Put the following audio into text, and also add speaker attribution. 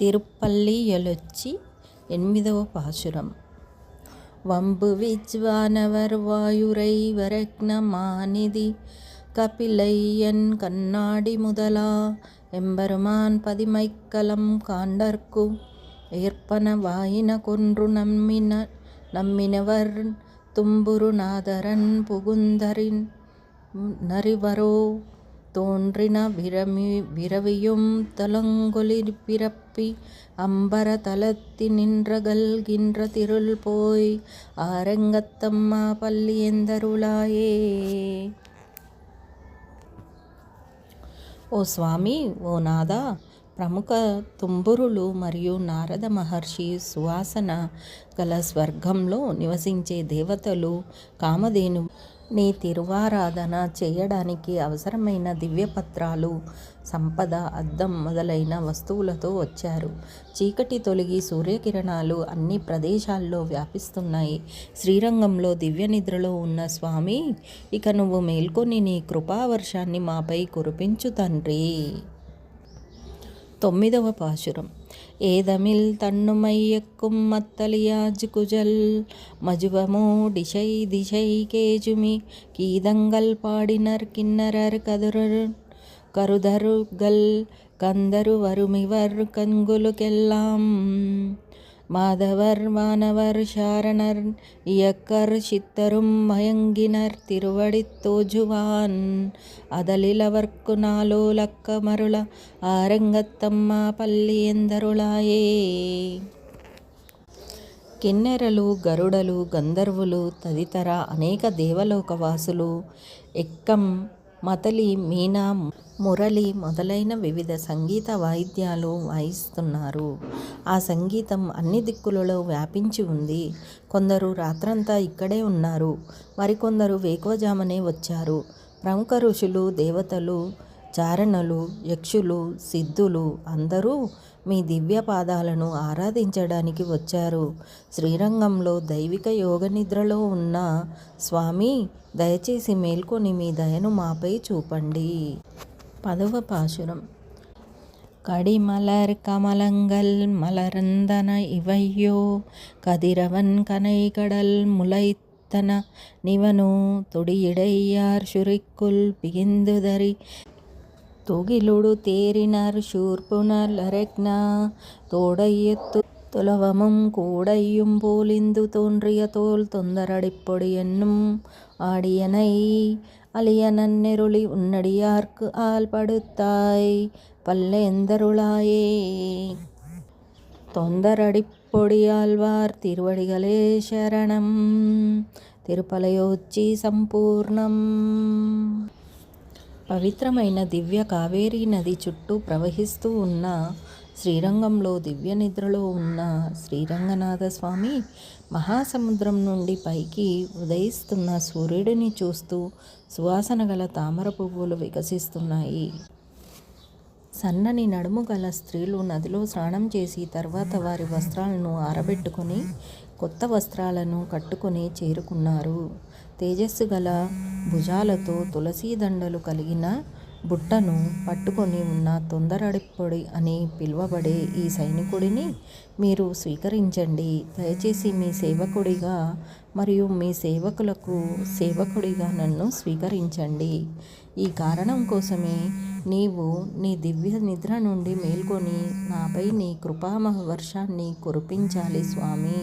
Speaker 1: తిరుపల్లి ఎలొచ్చి ఎనిమిదవ పాశురం வம்பு விஜ்வானவர் வாயுரை வரக்ன மாநிதி கபிலையன் கண்ணாடி முதலா எம்பெருமான் பதிமைக்கலம் காண்டற்கு ஏற்பன வாயின கொன்று நம்மின நம்மினவர் தும்புருநாதரன் புகுந்தரின் நரிவரோ தோன்றின விரமி விரவியும் தலங்கொளிர் பிறப்பி அம்பர தலத்தி நின்றகல்கின்ற తిరుల్ పోయ్ ఆరంగత్తమ్మ పల్లి ఎందరులాయే ఓ స్వామి ఓ నాద ప్రముఖ తుంబురులు మరియు నారద మహర్షి సువాసన గల స్వర్గంలో నివసించే దేవతలు కామధేను నీ తిరువారాధన చేయడానికి అవసరమైన దివ్యపత్రాలు సంపద అద్దం మొదలైన వస్తువులతో వచ్చారు. చీకటి తొలగి సూర్యకిరణాలు అన్ని ప్రదేశాల్లో వ్యాపిస్తున్నాయి. శ్రీరంగంలో దివ్య నిద్రలో ఉన్న స్వామి ఇక నువ్వు మేల్కొని నీ కృపావర్షాన్ని మాపై కురిపించు తండ్రి. తొమ్మిదవ పాశురం. ஏதமில் தன்னுமையக்கும் மத்தலியாஜ் குஜல் மஜுவமோ டிசை திசை கேஜுமி கீதங்கள் பாடினர் கிண்ணரர் கதுரர் கருதருகள் கந்தரு வருமிவர் கண்குலுக்கெல்லாம் மாதவர் வானவர் சாரணர் இயக்கர் சித்தரும் மயங்கினர் திருவடி தோஜுவான் அதலிலவர்க்கு నాలో లక్క మరుల ఆరంగత్తమ్మ పల్లి ఎందరులాయే కిన్నెరలు గరుడలు గంధర్వులు తదితర అనేక దేవలోకవాసులు ఎక్కం మతలి మీనా మురళి మొదలైన వివిధ సంగీత వాయిద్యాలు వాయిస్తున్నారు. ఆ సంగీతం అన్ని దిక్కులలో వ్యాపించి ఉంది. కొందరు రాత్రంతా ఇక్కడే ఉన్నారు. మరికొందరు వేకువజామనే వచ్చారు. ప్రముఖ ఋషులు దేవతలు చారణలు యక్షులు సిద్ధులు అందరూ మీ దివ్య పాదాలను ఆరాధించడానికి వచ్చారు శ్రీరంగంలో దైవిక యోగ నిద్రలో ఉన్న స్వామి దయచేసి మేల్కొని మీ దయను మాపై చూపండి పదవ పాశురం கடிமலர் கமலங்கள் மலர்ந்தன இவையோ கதிரவன் கனைகடல் முளைத்தன நிவனு தொடியிடையார் சுரிக்குள் பிகிந்துதறி தொகிலொடு தேரினர் சூர்புனல் அரெக்னா தோடையத்து துலவமும் கூடையும் போலிந்து தோன்றிய தோல் தொந்தரடிப்பொடி என்னும் ஆடியனை அலியனன் நெருளி உன்னடியார்க்கு ஆள் படுத்தாய் பல்லேந்தருளாயே. தொந்தரடிப்பொடியாழ்வார் திருவடிகளே சரணம். திருப்பலையோச்சி சம்பூர்ணம். పవిత్రమైన దివ్య కావేరీ నది చుట్టూ ప్రవహిస్తూ ఉన్న శ్రీరంగంలో దివ్య నిద్రలో ఉన్న శ్రీరంగనాథ స్వామి మహాసముద్రం నుండి పైకి ఉదయిస్తున్న సూర్యుడిని చూస్తూ సువాసన గల తామర పువ్వులు వికసిస్తున్నాయి. సన్నని నడుము గల స్త్రీలు నదిలో స్నానం చేసి తర్వాత వారి వస్త్రాలను ఆరబెట్టుకొని కొత్త వస్త్రాలను కట్టుకొని చేరుకున్నారు. తేజస్సు గల భుజాలతో తులసీదండలు కలిగిన బుట్టను పట్టుకొని ఉన్న తొందరడిపొడి అని పిలువబడే ఈ సైనికుడిని మీరు స్వీకరించండి. దయచేసి మీ సేవకుడిగా మరియు మీ సేవకులకు సేవకుడిగా నన్ను స్వీకరించండి. ఈ కారణం కోసమే నీవు నీ దివ్య నిద్ర నుండి మేల్కొని నాపై నీ కృపామహ వర్షాన్ని కురిపించాలి స్వామి.